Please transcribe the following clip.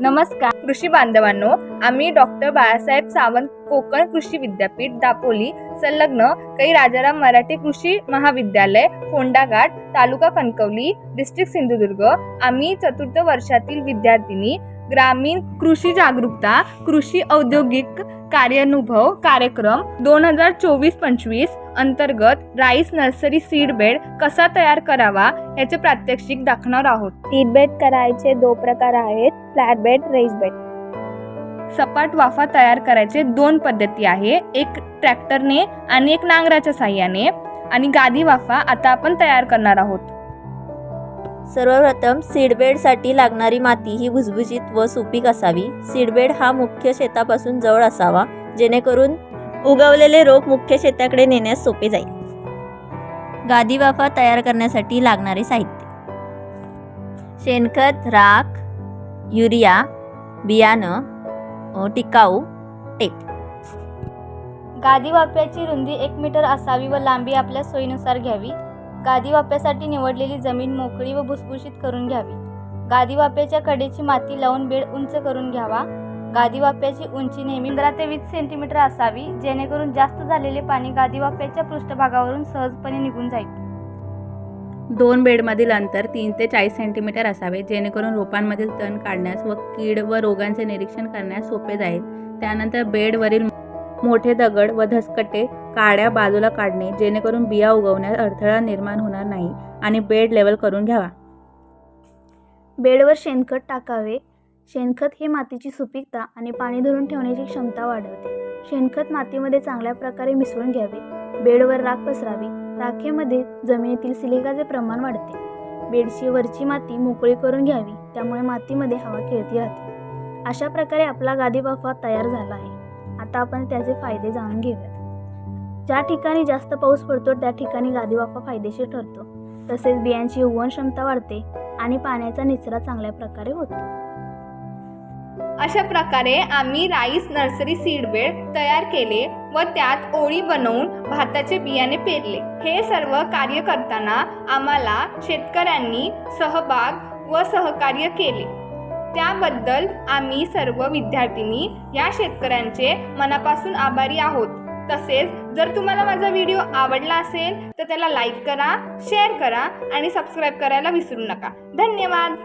नमस्कार कृषी बांधवांनो आम्ही डॉक्टर बाळासाहेब सावंत कोकण कृषी विद्यापीठ दापोली संलग्न कै राजाराम मराठी कृषी महाविद्यालय कोंडाघाट तालुका कणकवली डिस्ट्रिक्ट सिंधुदुर्ग. आम्ही चतुर्थ वर्षातील विद्यार्थिनी ग्रामीण कृषी जागरूकता कृषी औद्योगिक कार्यानुभव कार्यक्रम दोन हजार चोवीस पंचवीस अंतर्गत राईस नर्सरी सीड बेड कसा तयार करावा याचे प्रात्यक्षिक दाखवणार आहोत. सीट बेड करायचे दो प्रकार आहेत फ्लॅट बेड रेस बेड. सपाट वाफा तयार करायचे दोन पद्धती आहे एक ट्रॅक्टरने आणि एक नांगराच्या साह्याने. आणि गादी वाफा आता आपण तयार करणार आहोत. सर्वप्रथम सीडबेडसाठी लागणारी माती ही भुसभुशीत व सुपीक असावी. सीडबेड हा मुख्य शेतापासून जवळ असावा जेणेकरून उगवलेले रोप मुख्य शेताकडे नेण्यास सोपे जाईल. गादी वाफा तयार करण्यासाठी लागणारे साहित्य. शेणखत राख युरिया बियाणं टिकाऊ टेप. गादी वाफ्याची रुंदी एक मीटर असावी व लांबी आपल्या सोयीनुसार घ्यावी. गादी वाफ्यासाठी निवडलेली जमीन मोकळी व भुसभुशीत करून घ्यावी. गादी वाफ्याच्या कडेची माती लावून बेड उंच करून घ्यावा. गादी वाफ्याची उंची नेहमी पंधरा ते वीस सेंटीमीटर असावी जेणेकरून जास्त झालेले पाणी गादी वाफ्याच्या पृष्ठभागावरून सहजपणे निघून जाईल. दोन बेडमधील अंतर तीन ते चाळीस सेंटीमीटर असावे जेणेकरून रोपांमधील तण काढण्यास व कीड व रोगांचे निरीक्षण करण्यास सोपे जाईल. त्यानंतर बेडवरील मोठे दगड व धसकटे काड्या बाजूला काढणे जेणेकरून बिया उगवण्यास अडथळा निर्माण होणार नाही आणि बेड लेवल करून घ्यावा. बेडवर शेणखत टाकावे शेणखत हे मातीची सुपीकता आणि पाणी धरून ठेवण्याची क्षमता वाढवते. शेणखत मातीमध्ये चांगल्या प्रकारे मिसळून घ्यावे. बेडवर राख पसरावी. राखेमध्ये जमिनीतील सिलिकाचे प्रमाण वाढते. बेडची वरची माती मोकळी करून घ्यावी. त्यामुळे मातीमध्ये हवा खेळती राहते. अशा प्रकारे आपला गादी बाफा तयार झाला आहे. आता आपण त्याचे फायदे जाणून घेऊयात. ज्या ठिकाणी जास्त पाऊस पडतो त्या ठिकाणी गादी बाफा फायदेशीर ठरतो. तसेच बियांची उगवण क्षमता वाढते आणि पाण्याचा निचरा चांगल्या प्रकारे होतो. अशा प्रकारे आम्ही राईस नर्सरी सीडबेड तयार केले व त्यात ओळी बनवून भाताचे बियाणे पेरले. हे सर्व कार्य करताना आम्हाला शेतकऱ्यांनी सहभाग व सहकार्य केले. त्याबद्दल आम्ही सर्व विद्यार्थिनी या शेतकऱ्यांचे मनापासून आभारी आहोत. तसेच जर तुम्हाला माझा व्हिडिओ आवडला असेल तर त्याला लाईक करा शेअर करा आणि सबस्क्राईब करायला विसरू नका. धन्यवाद!